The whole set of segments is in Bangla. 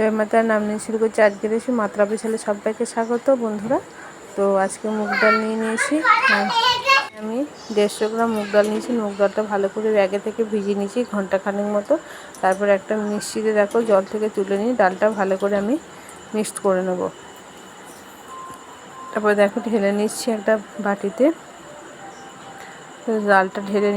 জয় মাতার নাম নিয়ে শুরু করছি আজকের এসে মাত্রা বিশালে সবাইকে স্বাগত বন্ধুরা। তো আজকে মুগ ডাল নিয়ে নিয়েছি। আমি দেড়শো গ্রাম মুগ ডাল নিয়েছি। মুগ ডালটা ভালো করে ব্যাগে থেকে ভিজিয়ে নিয়েছি ঘণ্টা খানেক মতো। তারপর একটা মিষ্টিতে দেখো, জল থেকে তুলে নিয়ে ডালটা ভালো করে আমি মিক্সড করে নেব। তারপর দেখো ঢেলে নিচ্ছি একটা বাটিতে। ডালটা ঢেলে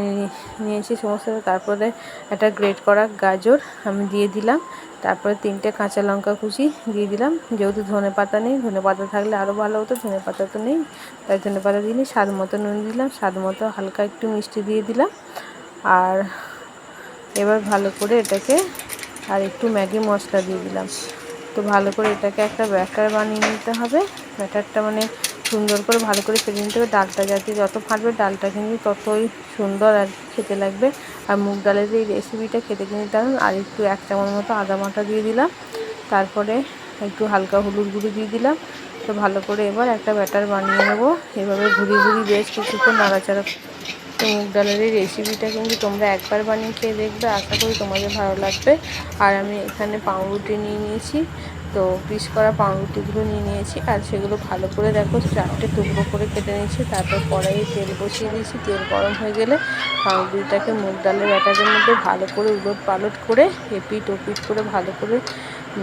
নিয়েছি সমস্ত, তারপরে একটা গ্রেট করা গাজর আমি দিয়ে দিলাম। তারপরে তিনটে কাঁচা লঙ্কা কুচি দিয়ে দিলাম। যেহেতু ধনে পাতা নেই, ধনে পাতা থাকলে আরও ভালো হতো, ধনে পাতা তো নেই। তাই ধনে পাতা দিইনি স্বাদ মতো নুন দিলাম, স্বাদ মতো হালকা একটু মিষ্টি দিয়ে দিলাম। আর এবার ভালো করে এটাকে আর একটু ম্যাগি মশলা দিয়ে দিলাম। তো ভালো করে এটাকে একটা ব্যাটার বানিয়ে নিতে হবে। ব্যাটারটা মানে সুন্দর করে ভালো করে ফেলে নিতে হবে ডালটা যাতে যত ফাটবে ডালটা কিন্তু ততই সুন্দর আর খেতে লাগবে। আর মুগ ডালের এই রেসিপিটা খেতে কিন্তু দারুণ আর একটু এক চামচ মতো আদা মাটা দিয়ে দিলাম। তারপরে একটু হালকা হলুদ গুঁড়ো দিয়ে দিলাম। তো ভালো করে এবার একটা ব্যাটার বানিয়ে নেব। এভাবে ঘুরিয়ে ঘুরিয়ে বেশ কিছুক্ষণ নাড়াচাড়া তো মুগ ডালের এই রেসিপিটা কিন্তু তোমরা একবার বানিয়ে খেয়ে দেখবে। আশা করি তোমাদের ভালো লাগবে। আর আমি এখানে পাউরুটি নিয়ে নিয়েছি। তো পিস করা পাউরুটিগুলো নিয়ে নিয়েছি আর সেগুলো ভালো করে দেখো চারটে টুকরো করে কেটে নিয়েছি, তারপর কড়াইয়ে তেল বসিয়ে দিয়েছি। তেল গরম হয়ে গেলে পাউরুটিটাকে মুগ ডালের ব্যাটারের মধ্যে ভালো করে উলট পালট করে এপিট ওপিট করে ভালো করে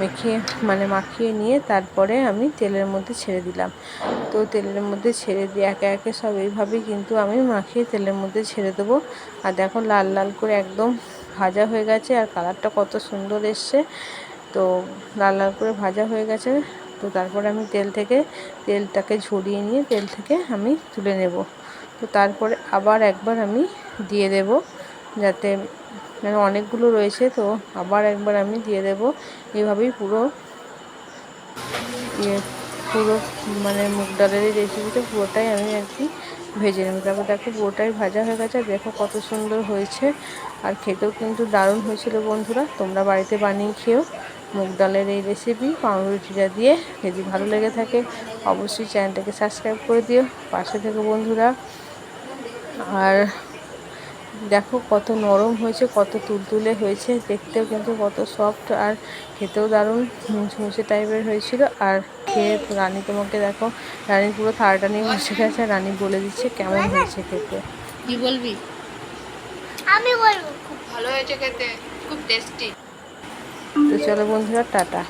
মেখে মানে মাখিয়ে নিয়ে তারপরে আমি তেলের মধ্যে ছেড়ে দিলাম। তো তেলের মধ্যে ছেড়ে দিয়ে একে একে সব এইভাবেই কিন্তু আমি মাখিয়ে তেলের মধ্যে ছেড়ে দেবো। আর দেখো লাল লাল করে একদম ভাজা হয়ে গেছে আর কালারটা কত সুন্দর এসছে। তো লাল লাল করে ভাজা হয়ে গেছে। তো তারপরে আমি তেল থেকে, তেলটাকে ঝরিয়ে নিয়ে তেল থেকে আমি তুলে নেব। তো তারপরে আবার একবার আমি দিয়ে দেব যাতে মানে অনেকগুলো রয়েছে, তো আবার একবার আমি দিয়ে দেব। এভাবেই পুরো ইয়ে পুরো মানে মুগ ডালের রেসিপিটা পুরোটাই আমি আর কি ভেজে নেব। তারপর দেখো পুরোটাই ভাজা হয়ে গেছে দেখো কত সুন্দর হয়েছে। আর খেতেও কিন্তু দারুণ হয়েছিল বন্ধুরা, তোমরা বাড়িতে বানিয়ে খেও মুগ ডালের এই রেসিপি পাউরুটিটা দিয়ে যদি ভালো লেগে থাকে অবশ্যই চ্যানেলটাকে সাবস্ক্রাইব করে দিও। পাশে থেকে বন্ধুরা আর দেখো কত নরম হয়েছে কত তুলতুলে হয়েছে দেখতেও কিন্তু কত সফট আর খেতেও দারুণ মুচমুচে টাইপের হয়েছিল। আর খেয়ে রানী তোমাকে দেখো রানী পুরো থালাটা নিয়ে বসে গেছে রানী বলে দিচ্ছে কেমন হয়েছে খেতে। কি বলবি? আমি বলব। খুব ভালো হয়েছে খেতে খুব টেস্টি তো চলো বন্ধুরা টাটা।